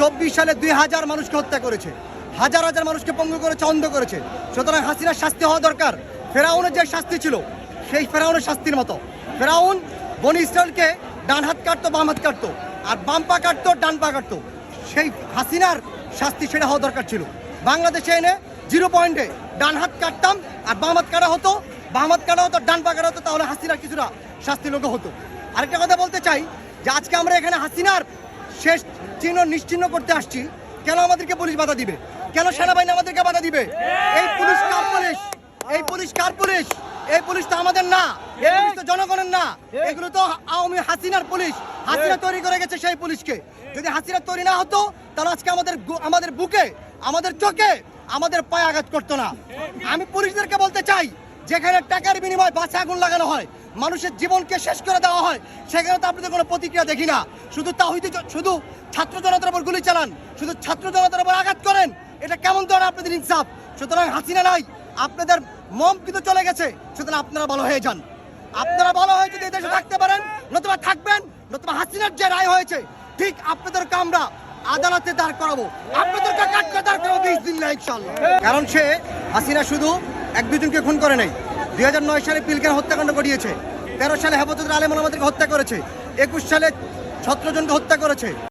চব্বিশ সালে দুই হাজার মানুষকে হত্যা করেছে। হাজার হাজার মানুষকে পঙ্গু করেছে, অন্ধ করেছে। সুতরাং হাসিনার শাস্তি হওয়া দরকার। ফেরাউনের যে শাস্তি ছিল, সেই ফেরাউনের শাস্তির মতো। ফেরাউন বনি ইসরায়েলকে ডান হাত কাটতো, বাম হাত কাটতো। আর বাম পা কাটতো, ডান পা কাটতো। সেই হাসিনার শাস্তি সেটা হওয়া দরকার ছিল। বাংলাদেশে এনে জিরো পয়েন্টে ডান হাত কাটতাম, আর বাম হাত কাটা হতো। বাম হাত কাটা হতো, ডান পা কাটা হতো, তাহলে হাসিনার কিছুটা শাস্তি লোক হতো। আরেকটা কথা বলতে চাই যে, আজকে আমরা এখানে হাসিনার শেষ চিহ্ন নিশ্চিহ্ন করতে আসছি। কেন আমাদেরকে পুলিশ বাধা দিবে? কেন সেনাবাহিনী আমাদেরকে বাধা দিবে? এই পুলিশ কার পুলিশ? এই পুলিশ কার পুলিশ? এই পুলিশ তো আমাদের না। এই পুলিশ তো জনগণের না। এগুলো তো আওয়ামী হাসিনার পুলিশ। হাসিনা তৈরি করে গেছে সেই পুলিশকে। যদি হাসিনা তৈরি না হতো তাহলে আজকে আমাদের আমাদের বুকে আমাদের চোখে আমাদের পায়ে আঘাত করতো না। আমি পুলিশদেরকে বলতে চাই যেখানে টাকার বিনিময়ে বাসে আগুন লাগানো হয় মানুষের জীবনকে শেষ করে দেওয়া হয়, সেখানে তো আপনাদের কোনো প্রতিক্রিয়া দেখি না। শুধু তাহিদি শুধু ছাত্র জনতার উপর গুলি চালান, শুধু ছাত্র জনতার উপর আঘাত করেন, এটা কেমন ধরনের আপনাদের ইনসাফ? সুতরাং হাসিনা নাই, আপনাদের মম কিন্তু চলে গেছে, সুতরাং আপনারা ভালো হয়ে যান। আপনারা ভালো হয়ে যদি এদেশে থাকতে পারেন, নতুবা থাকবেন, নতুবা হাসিনার যে রায় হয়েছে, ঠিক আপনাদেরকে আমরা আদালতে দাঁড় করাবো। আপনাদেরকে কাটকে দাঁড় করাবো বিশ দিন না ইনশাল্লাহ কারণ সে হাসিনা শুধু এক দুজনকে খুন করে নাই দুই হাজার নয় সালে পিলকার হত্যাকাণ্ড ঘটিয়েছে। তেরো সালে হেফাজত আলেম আমাদেরকে হত্যা করেছে। একুশ সালে ছত্রজনকে জনকে হত্যা করেছে।